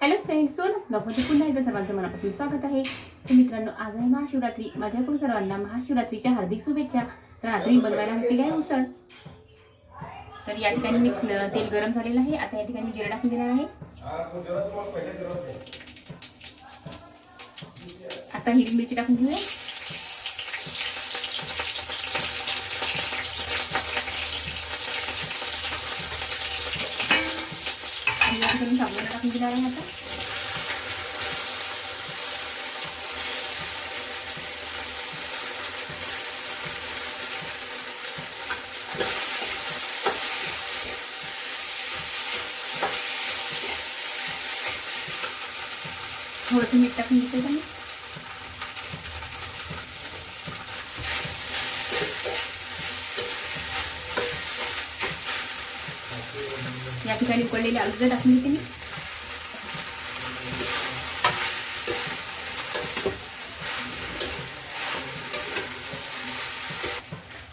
Hello friends सोनच ब्लॉगमध्ये पुन्हा एकदा सर्वांचं मनापासून स्वागत आहे. तर मित्रांनो आज आहे महाशिवरात्री. माझ्याकडून सर्वांना महाशिवरात्रीच्या हार्दिक शुभेच्छा. तर रात्री बनवायला घेतलेली आहे उसळ. तर या ठिकाणी मी तेल गरम झालेलं आहे. आता या ठिकाणी मी जिरा टाकून देणार आहे. आता हिरवी मिरची टाकून घेऊया. आणि या ठिकाणी साबुदाणा टाकून देणार आहे आता थोडंसं मीठ टाकून घेते का मी या ठिकाणी पडलेले आलू टाकून देते मी.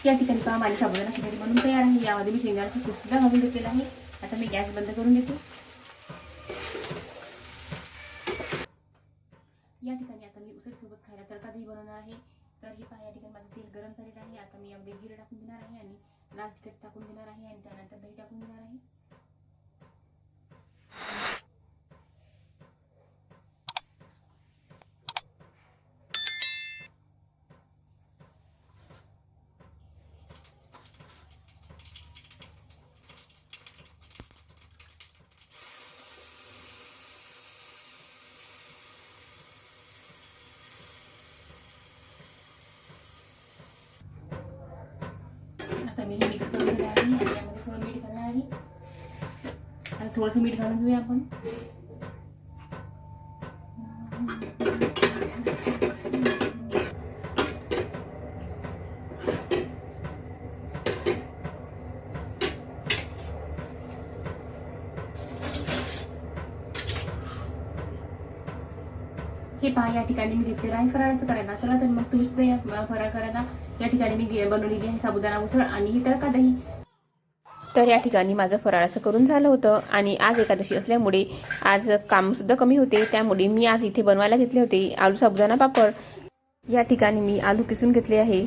या ठिकाणी पहा माझी साबुदाणा खिचडी बनून तयार आहे. यामध्ये मी शेंगदाण्याचं कूट सुद्धा घालून घेतलेला आहे. आता मी गॅस बंद करून देते. या ठिकाणी आता मी उसळीसोबत खायला तडका दही बनवणार आहे. तर हे पहा या ठिकाणी माझं तेल गरम झालेलं आहे. आता मी यामध्ये जिरं टाकून देणार आहे आणि लाल तिखट टाकून देणार आहे आणि त्यानंतर दही टाकून देणार आहे आता मी हे मिक्स करून घेणार आहे आणि यामध्ये थोडं मीठ घालणार आहे आता थोडंसं मीठ घालून घेऊया आपण. हे पहा या ठिकाणी मी घेतलेलं आहे. फराळाचं करायला चला तर मग तुम्हीच या फराळ करायला. या ठिकाणी मी बनवलेली आहे साबुदाणा उसळ आणि ही तडका दही. तर या ठिकाणी माझं फराळाचं करून झालं होतं. आणि आज एकादशी असल्यामुळे आज कामसुद्धा कमी होते. त्यामुळे मी आज इथे बनवायला घेतले होते. आलू साबुदाणा पापड. या ठिकाणी मी आलू किसून घेतले आहे.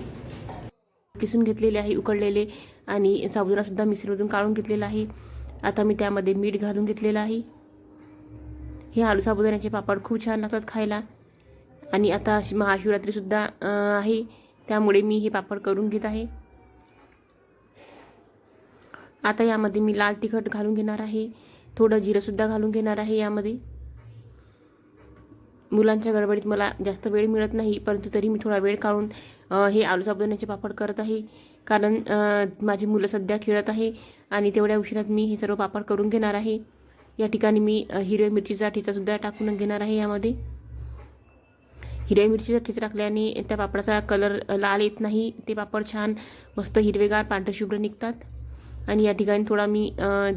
किसून घेतलेले आहे उकडलेले. आणि साबुदाणासुद्धा मिक्सरमधून काढून घेतलेला आहे. आता मी त्यामध्ये मीठ घालून घेतलेलं आहे. हे आलू साबुदाण्याचे पापड खूप छान लागतात खायला. आणि आता महाशिवरात्रीसुद्धा आहे. त्यामुळे मी हे पापड करून घेत आहे. आता यामध्ये मी लाल तिखट घालून घेणार आहे. थोडं जिरंसुद्धा घालून घेणार आहे यामध्ये. मुलांच्या गडबडीत मला जास्त वेळ मिळत नाही परंतु तरी मी थोडा वेळ काढून हे आलू साबुदाण्याचे पापड करत आहे. कारण माझी मुलं सध्या खेळत आहे आणि तेवढ्या उशिरात मी हे सर्व पापड करून घेणार आहे. या ठिकाणी मी हिरव्या मिरचीचा ठेचासुद्धा टाकून घेणार आहे यामध्ये. हिरव्या मिरचीचा ठेचा टाकल्याने त्या पापडाचा कलर लाल येत नाही. ते पापड छान मस्त हिरवेगार पांढरशुभ्र निघतात. आणि या ठिकाणी थोडा मी अ,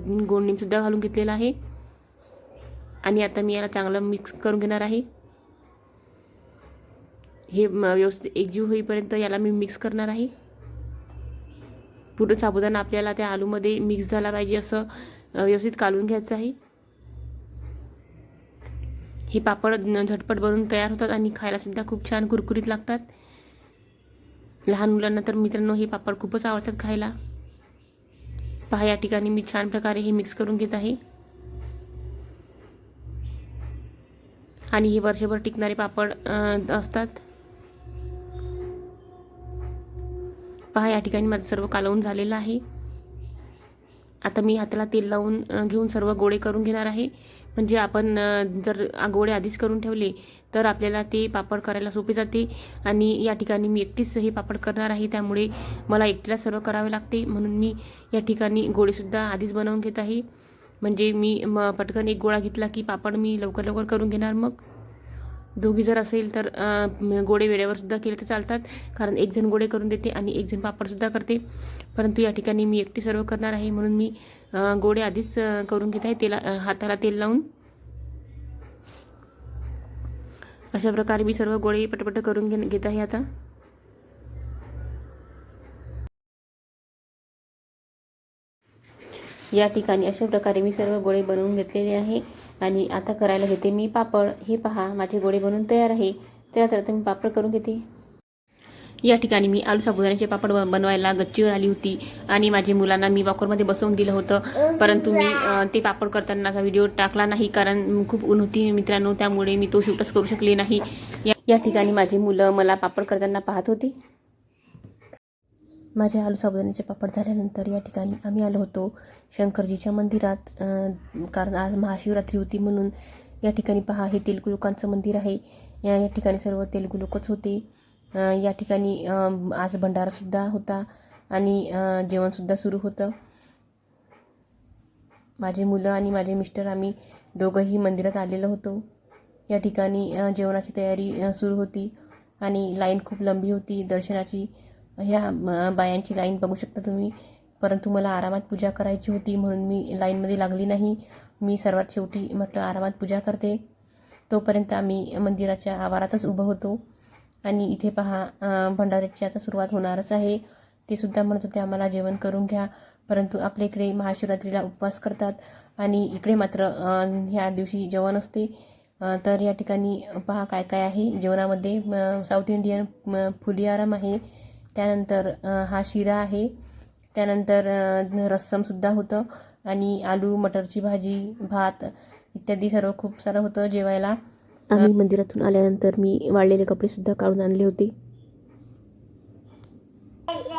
घालून घेतलेला आहे. आणि आता मी याला चांगलं मिक्स करून घेणार आहे. हे व्यवस्थित एकजीव होईपर्यंत याला मी मिक्स करणार आहे. पूर्ण साबुदाणा आपल्याला त्या आलूमध्ये मिक्स झाला पाहिजे असं व्यवस्थित कालवून घ्यायचं आहे. हे पापड झटपट बनून तयार होतात आणि खायलासुद्धा खूप छान कुरकुरीत लागतात. लहान मुलांना तर मित्रांनो हे पापड खूपच आवडतात खायला. पहा या ठिकाणी मी छान प्रकारे हे मिक्स करून घेत आहे. आणि हे वर्षभर टिकणारे पापड असतात. पहा या ठिकाणी माझं सर्व कालवून झालेलं आहे. आता मी हाताला तेल लावून घेऊन सर्व गोळे करून घेणार आहे. म्हणजे आपण जर गोळे आधीच करून ठेवले तर आपल्याला ते पापड करायला सोपे जाते. आणि या ठिकाणी मी एकटीच हे पापड करणार आहे. त्यामुळे मला एकटीला सर्व करावे लागते. म्हणून मी या ठिकाणी गोळेसुद्धा आधीच बनवून घेत आहे. म्हणजे मी म पटकन एक गोळा घेतला की पापड मी लवकर लवकर करून घेणार मग. दोघी जर असेल तर गोडे वेळेवर सुद्धा केले तर चालतात. कारण एक जण गोडे करून देते आणि एक जण पापडसुद्धा करते. परंतु या ठिकाणी मी एकटी सर्व करणार आहे म्हणून मी गोडे आधीच करून घेत आहे. तेला हाताला तेल लावून. अशा प्रकारे मी सर्व गोळे पटपट करून घे घेत आहे आता. या ठिकाणी अशा प्रकारे मी सर्व गोळे बनवून घेतलेले आहे. आणि आता करायला घेते मी पापड. हे पहा माझे गोळे बनवून तयार आहे. चला तर आता मी पापड करून घेते. या ठिकाणी मी आलू साबुदाण्याचे पापड ब- बनवायला गच्चीवर आली होती. आणि माझ्या मुलांना मी वॉकरमध्ये बसवून दिलं होतं. परंतु मी ते पापड करतानाचा व्हिडिओ टाकला नाही कारण खूप ऊन होती मित्रांनो. त्यामुळे मी तो शूटच करू शकले नाही. या- या ठिकाणी माझी मुलं मला पापड करताना पाहत होती. माझे आलू साबुदाण्याचे पापड झाल्यानंतर या ठिकाणी आम्ही आलो होतो शंकरजीच्या मंदिरात. कारण आज महाशिवरात्री होती म्हणून या ठिकाणी पहा हे तेलगू लोकांचं मंदिर आहे. या या ठिकाणी सर्व तेलगू लोकच होते. या ठिकाणी आज भंडारासुद्धा होता आणि जेवणसुद्धा सुरू होतं. माझे मुलं आणि माझे मिस्टर आम्ही दोघंही मंदिरात आलेलो होतो. या ठिकाणी जेवणाची तयारी सुरू होती आणि लाईन खूप लंबी होती दर्शनाची. ह्या म, बायांची लाईन बघू शकता तुम्ही. परंतु मला आरामात पूजा करायची होती म्हणून मी लाईनमध्ये लागली नाही. मी सर्वात शेवटी म्हटलं आरामात पूजा करते. तोपर्यंत आम्ही मंदिराच्या आवारातच उभं होतो. आणि इथे पहा भंडाऱ्याची आता सुरुवात होणारच आहे. ते सुद्धा म्हणत होते आम्हाला जेवण करून घ्या. परंतु आपल्या इकडे महाशिवरात्रीला उपवास करतात. आणि इकडे मात्र ह्या दिवशी जेवण असते. तर या ठिकाणी पहा काय काय आहे? जेवणामध्ये साऊथ इंडियन म, आहे. त्यानंतर हा शिरा आहे. त्यानंतर रस्समसुद्धा होतं आणि आलू मटरची भाजी भात इत्यादी सर्व खूप सारं होतं जेवायला. आम्ही मंदिरातून आल्यानंतर मी वाळलेले कपडेसुद्धा काढून आणले होते.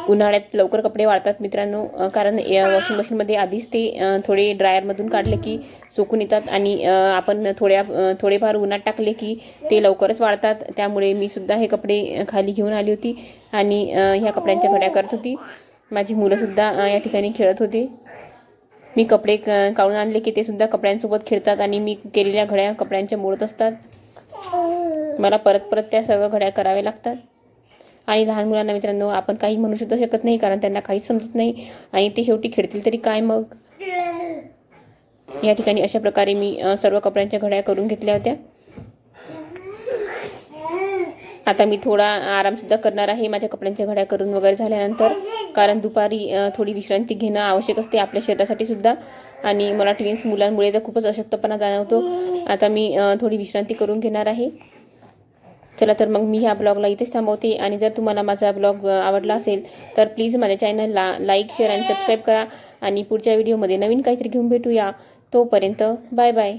उन्हाळ्यात लवकर कपडे वाळतात मित्रांनो. कारण वॉशिंग मशीनमध्ये आधीच ते थोडे ड्रायरमधून काढले की सुकून येतात आणि आपण थोड्या थोडेफार उन्हात टाकले की ते लवकरच वाळतात. त्यामुळे मी सुद्धा हे कपडे खाली घेऊन आली होती आणि ह्या कपड्यांच्या घड्या करत होती. माझी मुलंसुद्धा या ठिकाणी खेळत होते. मी कपडे काढून आणले की ते सुद्धा कपड्यांसोबत खेळतात आणि मी केलेल्या घड्या कपड्यांच्या मोडत असतात. मला परत परत त्या सर्व घड्या कराव्या लागतात. आणि लहान मुलांना मित्रांनो आपण काही म्हणू सुद्धा शकत नाही कारण त्यांना काहीच समजत नाही. आणि ते शेवटी खेळतील तरी काय मग? या ठिकाणी अशा प्रकारे मी सर्व कपड्यांच्या घड्या करून घेतल्या होत्या. आता मी थोडा आरामसुद्धा करणार आहे माझ्या कपड्यांच्या घड्या करून वगैरे झाल्यानंतर कारण दुपारी थोडी विश्रांती घेणं आवश्यक असते आपल्या शरीरासाठी सुद्धा. आणि मला ट्विन्स मुलांमुळे तर खूपच अशक्तपणा जाणवतो. आता मी थोडी विश्रांती करून घेणार आहे. चला तर मग मी ह्या ब्लॉगला इथेच थांबवते. आणि जर तुम्हाला माझा ब्लॉग आवडला असेल तर प्लीज माझ्या चॅनलला लाईक शेअर आणि सबस्क्राईब करा. आणि पुढच्या व्हिडिओमध्ये नवीन काहीतरी घेऊन भेटूया. तोपर्यंत बाय बाय.